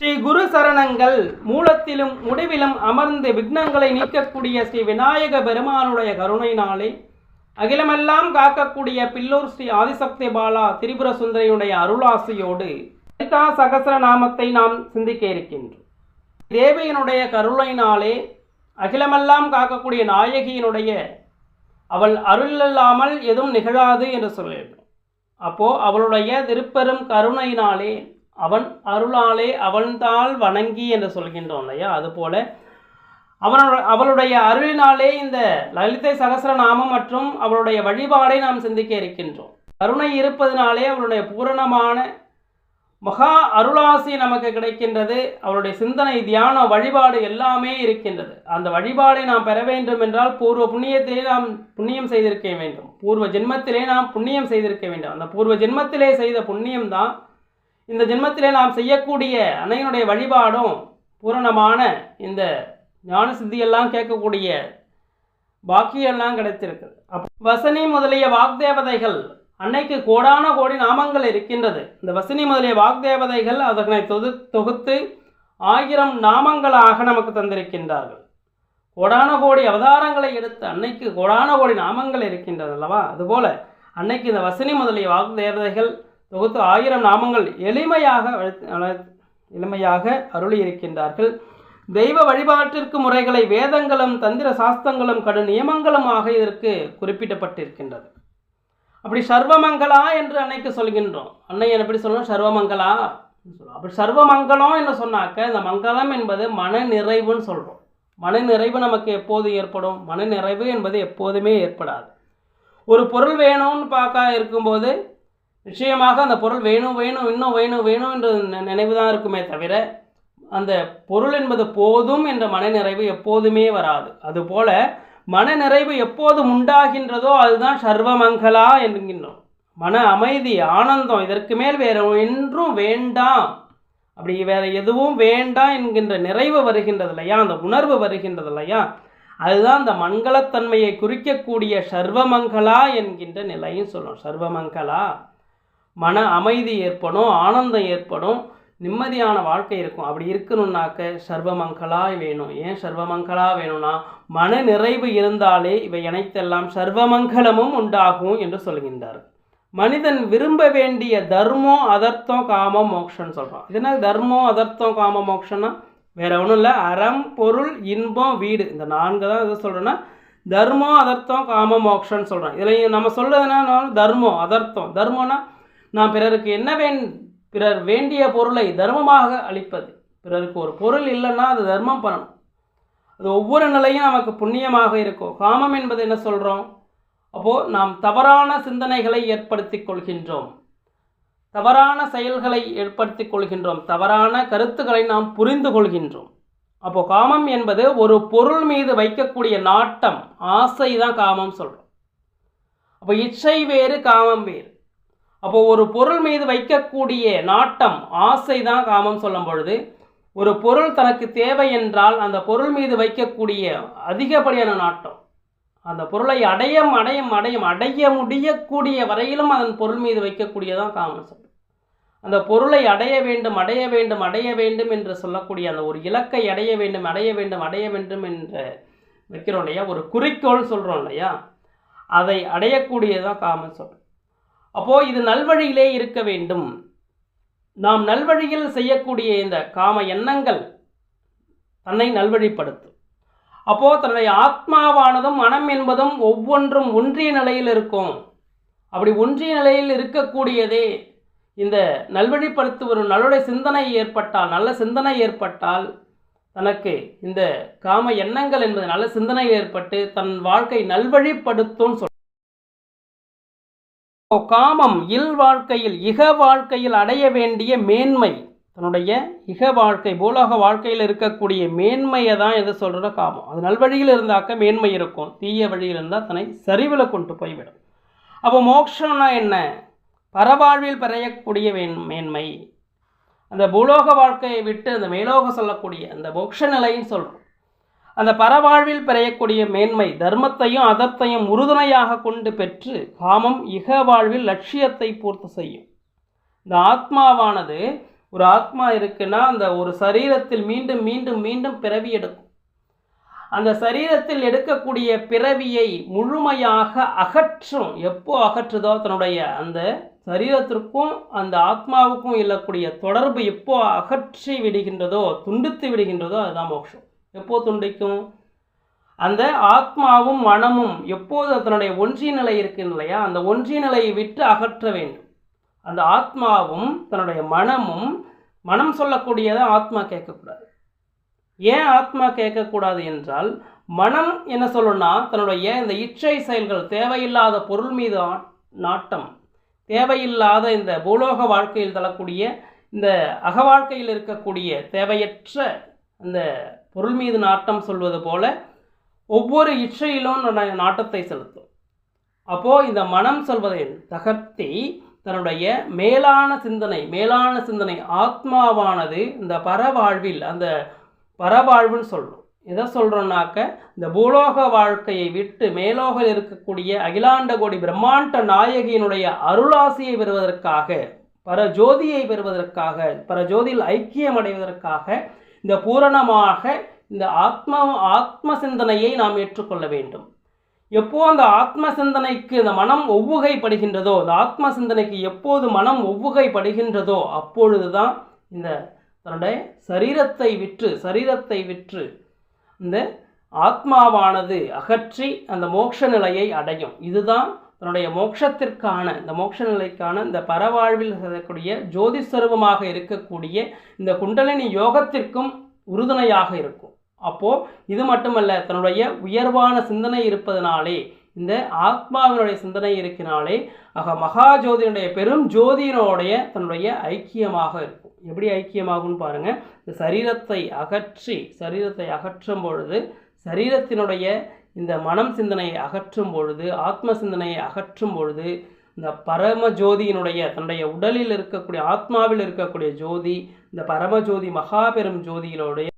ஸ்ரீ குரு சரணங்கள் மூலத்திலும் முடிவிலும் அமர்ந்து விக்னங்களை நீக்கக்கூடிய ஸ்ரீ விநாயக பெருமானுடைய கருணையினாலே அகிலமெல்லாம் காக்கக்கூடிய பில்லூர் ஸ்ரீ ஆதிசக்தி பாலா திரிபுர சுந்தரியுடைய அருளாசியோடு லலிதா சகசர நாமத்தை நாம் சிந்திக்க இருக்கின்றோம். தேவியினுடைய கருணையினாலே அகிலமெல்லாம் காக்கக்கூடிய நாயகியினுடைய அவள் அருள் இல்லாமல் எதுவும் நிகழாது என்று சொல்ல வேண்டும் அவளுடைய திருப்பெரும் கருணையினாலே அவன் அருளாலே அவன்தாள் வணங்கி என்று சொல்கின்றோம் இல்லையா? அதுபோல அவனோட அவளுடைய அருளினாலே இந்த லலிதை சகசரநாமம் மற்றும் அவளுடைய வழிபாடை நாம் சிந்திக்க இருக்கின்றோம். கருணை இருப்பதனாலே அவளுடைய பூரணமான மகா அருளாசி நமக்கு கிடைக்கின்றது. அவருடைய சிந்தனை தியான வழிபாடு எல்லாமே இருக்கின்றது. அந்த வழிபாடை நாம் பெற வேண்டும் என்றால் பூர்வ புண்ணியத்திலே நாம் புண்ணியம் செய்திருக்க வேண்டும். பூர்வ ஜென்மத்திலே நாம் புண்ணியம் செய்திருக்க வேண்டும். அந்த பூர்வ ஜென்மத்திலே செய்த புண்ணியம் தான் இந்த ஜென்மத்திலே நாம் செய்யக்கூடிய அன்னையினுடைய வழிபாடும் பூரணமான இந்த ஞான சித்தியெல்லாம் கேட்கக்கூடிய பாக்கியெல்லாம் கிடைத்திருக்குது அப் வசனி முதலிய வாக்தேவதைகள் அன்னைக்கு கோடான கோடி நாமங்கள் இருக்கின்றது. இந்த வசனி முதலிய வாக்தேவதைகள் அதனை தொகு தொகுத்து ஆயிரம் நாமங்களாக நமக்கு தந்திருக்கின்றார்கள். கோடான கோடி அவதாரங்களை எடுத்து அன்னைக்கு கோடான கோடி நாமங்கள் இருக்கின்றது அல்லவா? அதுபோல அன்னைக்கு இந்த வசனி முதலிய வாக்தேவதைகள் தொகுத்து ஆயிரம் நாமங்கள் எளிமையாக வளர்த்து- எளிமையாக அருளி இருக்கின்றார்கள் தெய்வ வழிபாட்டிற்கு முறைகளை வேதங்களும் தந்திர சாஸ்திரங்களும் கடும் நியமங்களுமாக இதற்கு குறிப்பிடப்பட்டிருக்கின்றது. அப்படி சர்வமங்களா என்று அன்னைக்கு சொல்கின்றோம். அன்னை எப்படி சொல்லணும்? சர்வமங்களா சொல்லுவோம். அப்படி சர்வமங்கலம் என்று சொன்னாக்க இந்த மங்களம் என்பது மன நிறைவுன்னு சொல்கிறோம் மன நிறைவு நமக்கு எப்போது ஏற்படும்? மன நிறைவு என்பது எப்போதுமே ஏற்படாது. ஒரு பொருள் வேணும்னு பார்க்க இருக்கும்போது நிச்சயமாக அந்த பொருள் வேணும் வேணும் இன்னும் வேணும் வேணும் என்ற நி- நினைவு தான் இருக்குமே தவிர அந்த பொருள் என்பது போதும் என்ற மனநிறைவு எப்போதுமே வராது. அதுபோல மனநிறைவு எப்போது உண்டாகின்றதோ அதுதான் சர்வமங்களா என்கின்றோம். மன அமைதி ஆனந்தம் இதற்கு மேல் வேற என்றும் வேண்டாம். அப்படி வேற எதுவும் வேண்டாம் என்கின்ற நிறைவு வருகின்றது இல்லையா அந்த உணர்வு வருகின்றது இல்லையா அதுதான் அந்த மங்களத்தன்மையை குறிக்கக்கூடிய சர்வமங்களா என்கின்ற நிலையும் சொல்லணும் சர்வமங்களா? மன அமைதி ஏற்படும் ஆனந்தம் ஏற்படும் நிம்மதியான வாழ்க்கை இருக்கும். அப்படி இருக்கணும்னாக்க சர்வமங்களா வேணும். ஏன் சர்வமங்களா வேணும்னா மன நிறைவு இருந்தாலே இவை அனைத்தெல்லாம் சர்வமங்கலமும் உண்டாகும் என்று சொல்கின்றார். மனிதன் விரும்ப வேண்டிய தர்மம் அதர்த்தம் காமம் மோக்ஷன்னு சொல்கிறோம் இதனால் தர்மம் அதர்த்தம் காம மோக்ஷன்னா? வேற ஒன்றும் இல்லை. அறம் பொருள் இன்பம் வீடு. இந்த நான்கு தான் இதை சொல்கிறேன்னா தர்மம் அதர்த்தம் காம மோக்ஷன்னு சொல்கிறோம் இதில் நம்ம சொல்கிறதுனா தர்மம் அதர்த்தம். தர்மம்னா நாம் பிறருக்கு என்ன வேண் பிறர் வேண்டிய பொருளை தர்மமாக அளிப்பது. பிறருக்கு ஒரு பொருள் இல்லைன்னா அது தர்மம் பண்ணணும். அது ஒவ்வொரு நிலையும் நமக்கு புண்ணியமாக இருக்கும். காமம் என்பது என்ன சொல்கிறோம் அப்போது நாம் தவறான சிந்தனைகளை ஏற்படுத்தி கொள்கின்றோம். தவறான செயல்களை ஏற்படுத்தி கொள்கின்றோம். தவறான கருத்துக்களை நாம் புரிந்து கொள்கின்றோம். அப்போ காமம் என்பது ஒரு பொருள் மீது வைக்கக்கூடிய நாட்டம் ஆசை தான் காமம் சொல்கிறோம் அப்போ இச்சை வேறு காமம் வேறு. அப்போ ஒரு பொருள் மீது வைக்கக்கூடிய நாட்டம் ஆசை தான் காமம் சொல்லும் பொழுது ஒரு பொருள் தனக்கு தேவை என்றால் அந்த பொருள் மீது வைக்கக்கூடிய அதிகப்படியான நாட்டம் அந்த பொருளை அடையம் அடையும் அடையும் அடைய முடியக்கூடிய வரையிலும் அதன் பொருள் மீது வைக்கக்கூடியதான் காமம் சொல் அந்த பொருளை அடைய வேண்டும் அடைய வேண்டும் அடைய வேண்டும் என்று சொல்லக்கூடிய அந்த ஒரு இலக்கை அடைய வேண்டும் அடைய வேண்டும் அடைய வேண்டும் என்று வைக்கிறோம் இல்லையா? ஒரு குறிக்கோள் சொல்கிறோம் இல்லையா? அதை அடையக்கூடியதான் காமம் சொல் அப்போது இது நல்வழியிலே இருக்க வேண்டும். நாம் நல்வழியில் செய்யக்கூடிய இந்த காம எண்ணங்கள் தன்னை நல்வழிப்படுத்தும். அப்போது தன்னுடைய ஆத்மாவானதும் மனம் என்பதும் ஒவ்வொன்றும் ஒன்றிய நிலையில் இருக்கும். அப்படி ஒன்றிய நிலையில் இருக்கக்கூடியதே இந்த நல்வழிப்படுத்து ஒரு நல்லுடைய சிந்தனை ஏற்பட்டால் நல்ல சிந்தனை ஏற்பட்டால் தனக்கு இந்த காம எண்ணங்கள் என்பது நல்ல சிந்தனை ஏற்பட்டு தன் வாழ்க்கை நல்வழிப்படுத்தும் சொல் காமம் இல் வாழ்க்கையில் இக வாழ்க்கையில் அடைய வேண்டிய மேன்மை. தன்னுடைய இக வாழ்க்கை பூலோக வாழ்க்கையில் இருக்கக்கூடிய மேன்மையை தான் எது சொல்கிற காமம். அது நல்வழியில் இருந்தாக்க மேன்மை இருக்கும். தீய வழியில் இருந்தால் தன்னை சரிவில் கொண்டு போய்விடும். அப்போ மோக்ஷம்னா என்ன? பரவாழ்வில் பெறையக்கூடிய மேன் மேன்மை. அந்த பூலோக வாழ்க்கையை விட்டு அந்த மேலோக சொல்லக்கூடிய அந்த மோக்ஷ நிலைன்னு சொல்கிறோம் அந்த பரவாழ்வில் பெறையக்கூடிய மேன்மை தர்மத்தையும் அதர்த்தையும் உறுதுணையாக கொண்டு பெற்று காமம் இக வாழ்வில் லட்சியத்தை பூர்த்தி செய்யும். இந்த ஆத்மாவானது ஒரு ஆத்மா இருக்குன்னா அந்த ஒரு சரீரத்தில் மீண்டும் மீண்டும் மீண்டும் பிறவி எடுக்கும். அந்த சரீரத்தில் எடுக்கக்கூடிய பிறவியை முழுமையாக அகற்றும். எப்போ அகற்றுதோ தன்னுடைய அந்த சரீரத்திற்கும் அந்த ஆத்மாவுக்கும் இல்லக்கூடிய தொடர்பு எப்போ அகற்றி விடுகின்றதோ துண்டித்து விடுகின்றதோ அதுதான் மோட்சம். எப்போ துண்டிக்கும்? அந்த ஆத்மாவும் மனமும் எப்போது அதனுடைய ஒன்றிய நிலை இருக்கின்ற இல்லையா அந்த ஒன்றிய நிலையை விட்டு அகற்ற வேண்டும். அந்த ஆத்மாவும் தன்னுடைய மனமும் மனம் சொல்லக்கூடியதை ஆத்மா கேட்கக்கூடாது. ஏன் ஆத்மா கேட்கக்கூடாது என்றால் மனம் என்ன சொல்லணும்னா தன்னுடைய இந்த இச்சை செயல்கள் தேவையில்லாத பொருள் மீது நாட்டம் தேவையில்லாத இந்த பூலோக வாழ்க்கையில் தரக்கூடிய இந்த அக வாழ்க்கையில் இருக்கக்கூடிய தேவையற்ற அந்த பொருள் மீது நாட்டம் சொல்வது போல ஒவ்வொரு இச்சையிலும் நாட்டத்தை செலுத்தும். அப்போது இந்த மனம் சொல்வதை தகர்த்தி தன்னுடைய மேலான சிந்தனை மேலான சிந்தனை ஆத்மாவானது இந்த பரவாழ்வில் அந்த பரவாழ்வுன்னு சொல்கிறோம் எதை சொல்கிறோன்னாக்க இந்த பூலோக வாழ்க்கையை விட்டு மேலோகில் இருக்கக்கூடிய அகிலாண்ட கோடி பிரம்மாண்ட நாயகியினுடைய அருளாசியை பெறுவதற்காக பரஜோதியை பெறுவதற்காக பரஜோதியில் ஐக்கியம் அடைவதற்காக இந்த பூரணமாக இந்த ஆத்ம ஆத்ம சிந்தனையை நாம் ஏற்றுக்கொள்ள வேண்டும். எப்போ அந்த ஆத்ம சிந்தனைக்கு இந்த மனம் ஒவ்வுகைப்படுகின்றதோ அந்த ஆத்ம சிந்தனைக்கு எப்போது மனம் ஒவ்வுகைப்படுகின்றதோ அப்பொழுதுதான் இந்த தன்னுடைய சரீரத்தை விற்று சரீரத்தை விற்று இந்த ஆத்மாவானது அகற்றி அந்த மோட்ச நிலையை அடையும். இதுதான் தன்னுடைய மோட்சத்திற்கான இந்த மோட்ச நிலைக்கான இந்த பரவாழ்வில் இருக்கக்கூடிய ஜோதி ஸ்வரூபமாக இருக்கக்கூடிய இந்த குண்டலினி யோகத்திற்கும் உறுதுணையாக இருக்கும். அப்போது இது மட்டுமல்ல தன்னுடைய உயர்வான சிந்தனை இருப்பதனாலே இந்த ஆத்மாவினுடைய சிந்தனை இருக்கிறனாலே ஆக ஜோதியினுடைய பெரும் ஜோதியினுடைய தன்னுடைய ஐக்கியமாக இருக்கும். எப்படி ஐக்கியமாகும்னு பாருங்கள் இந்த சரீரத்தை அகற்றி சரீரத்தை அகற்றும் பொழுது சரீரத்தினுடைய இந்த மனம் சிந்தனையை அகற்றும் பொழுது ஆத்ம சிந்தனையை அகற்றும் பொழுது இந்த பரம ஜோதியினுடைய தன்னுடைய உடலில் இருக்கக்கூடிய ஆத்மாவில் இருக்கக்கூடிய ஜோதி இந்த பரமஜோதி மகாபெரும் ஜோதியினுடைய